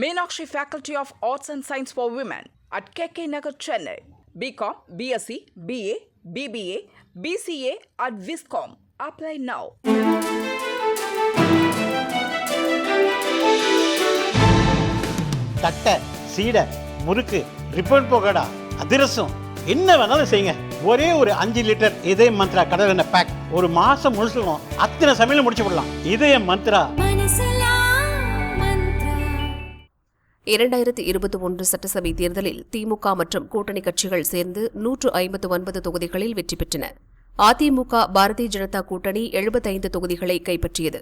Meenakshi faculty of arts and science for women at K K Nagar Chennai BCom BSc BA BBA BCA at viscom apply now thattai seedai murukku ribbon போகடா அதிரசம். என்ன வேணாலும் செய்யுங்க. ஒரே ஒரு அஞ்சு litre இதய மந்த்ரா கடல் எண்ணெய் பேக் ஒரு மாசம் முழுசுக்கும் அத்தனை சமையல முடிச்சு விடலாம் இதய மந்த்ரா. இரண்டாயிரத்தி இருபத்தி ஒன்று சட்டசபை தேர்தலில் திமுக மற்றும் கூட்டணி கட்சிகள் சேர்ந்து நூற்று ஐம்பத்து ஒன்பது தொகுதிகளில் வெற்றி பெற்றன. அதிமுக பாரதிய ஜனதா கூட்டணி எழுபத்தைந்து தொகுதிகளை கைப்பற்றியது.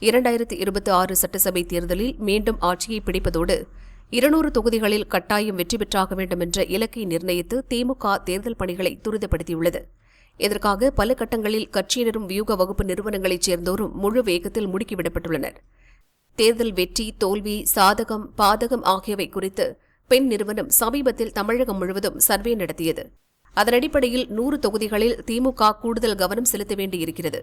இரண்டாயிரத்தி இருபத்தி ஆறு சட்டசபை தேர்தலில் மீண்டும் ஆட்சியை பிடிப்பதோடு இருநூறு தொகுதிகளில் கட்டாயம் வெற்றி பெற்றாக வேண்டும் என்ற இலக்கை நிர்ணயித்து திமுக தேர்தல் பணிகளை துரிதப்படுத்தியுள்ளது. இதற்காக பல கட்டங்களில் கட்சியினரும் வியூக வகுப்பு நிறுவனங்களைச் சேர்ந்தோரும் முழு வேகத்தில் முடுக்கிவிடப்பட்டுள்ளனா் தேர்தல் வெற்றி தோல்வி சாதகம் பாதகம் ஆகியவை குறித்து பெண் நிறுவனம் சமீபத்தில் தமிழகம் முழுவதும் சர்வே நடத்தியது. அதன் அடிப்படையில் நூறு தொகுதிகளில் திமுக கூடுதல் கவனம் செலுத்த வேண்டியிருக்கிறது.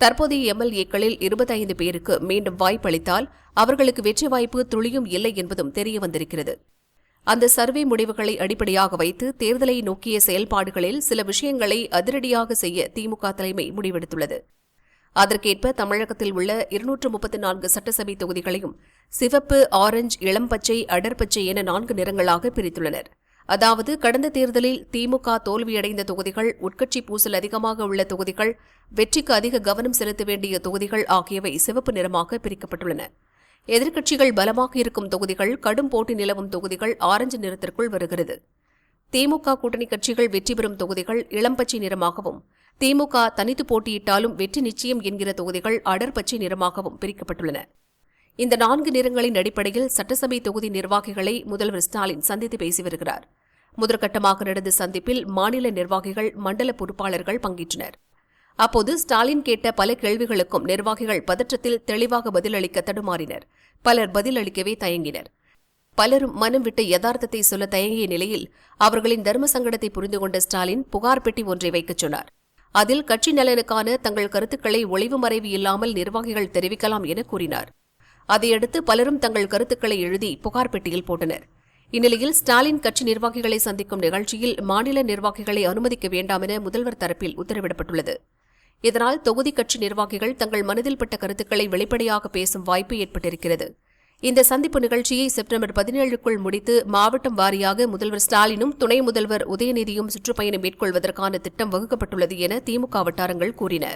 தற்போதைய எம்எல்ஏக்களில் இருபத்தைந்து பேருக்கு மீண்டும் வாய்ப்பளித்தால் அவர்களுக்கு வெற்றி வாய்ப்பு துளியும் இல்லை என்பதும் தெரியவந்திருக்கிறது அந்த சர்வே முடிவுகளை அடிப்படையாக வைத்து தேர்தலை நோக்கிய செயல்பாடுகளில் சில விஷயங்களை அதிரடியாக செய்ய திமுக தலைமை முடிவெடுத்துள்ளது. அதற்கேற்ப தமிழகத்தில் உள்ள இருநூற்று முப்பத்தி நான்கு சட்டசபை தொகுதிகளையும் சிவப்பு ஆரஞ்சு இளம்பச்சை அடர்பச்சை என நான்கு நிறங்களாக பிரித்துள்ளனர். அதாவது கடந்த தேர்தலில் திமுக தோல்வியடைந்த தொகுதிகள் உட்கட்சி பூசல் அதிகமாக உள்ள தொகுதிகள் வெற்றிக்கு அதிக கவனம் செலுத்த வேண்டிய தொகுதிகள் ஆகியவை சிவப்பு நிறமாக பிரிக்கப்பட்டுள்ளன. எதிர்க்கட்சிகள் பலமாக இருக்கும் தொகுதிகள் கடும் போட்டி நிலவும் தொகுதிகள் ஆரஞ்சு நிறத்திற்குள் வருகிறது. திமுக கூட்டணி கட்சிகள் வெற்றி பெறும் தொகுதிகள் இளம்பச்சை நிறமாகவும் திமுக தனித்து போட்டியிட்டாலும் வெற்றி நிச்சயம் என்கிற தொகுதிகள் அடர்பச்சை நிறமாகவும் பிரிக்கப்பட்டுள்ளன. இந்த நான்கு நிறங்களின் அடிப்படையில் சட்டசபை தொகுதி நிர்வாகிகளை முதல்வர் ஸ்டாலின் சந்தித்து பேசி வருகிறார். முதற்கட்டமாக நடந்த சந்திப்பில் மாநில நிர்வாகிகள் மண்டல பொறுப்பாளர்கள் பங்கேற்றனர். அப்போது ஸ்டாலின் கேட்ட பல கேள்விகளுக்கும் நிர்வாகிகள் பதற்றத்தில் தெளிவாக பதிலளிக்க தடுமாறினர். பலர் பதிலளிக்கவே தயங்கினர். பலரும் மனம் விட்டு யதார்த்தத்தை சொல்ல தயங்கிய நிலையில் அவர்களின் தர்ம சங்கடத்தை புரிந்து கொண்ட ஸ்டாலின் புகார் பெட்டி ஒன்றை வைக்கச் சொன்னார். அதில் கட்சி நலனுக்கான தங்கள் கருத்துக்களை ஒளிவு மறைவு இல்லாமல் நிர்வாகிகள் தெரிவிக்கலாம் என கூறினார். அதையடுத்து பலரும் தங்கள் கருத்துக்களை எழுதி புகார் பெட்டியில் போட்டனர். இந்நிலையில் ஸ்டாலின் கட்சி நிர்வாகிகளை சந்திக்கும் நிகழ்ச்சியில் மாநில நிர்வாகிகளை அனுமதிக்க வேண்டாம் என முதல்வர் தரப்பில் உத்தரவிடப்பட்டுள்ளது. இதனால் தொகுதி கட்சி நிர்வாகிகள் தங்கள் மனதில் பட்ட கருத்துக்களை வெளிப்படையாக பேசும் வாய்ப்பு ஏற்பட்டிருக்கிறது. இந்த சந்திப்பு நிகழ்ச்சியை செப்டம்பர் பதினேழுக்குள் முடித்து மாவட்டம் வாரியாக முதல்வர் ஸ்டாலினும் துணை முதல்வர் உதயநிதியும் சுற்றுப்பயணம் மேற்கொள்வதற்கான திட்டம் வகுக்கப்பட்டுள்ளது என திமுக வட்டாரங்கள் கூறின.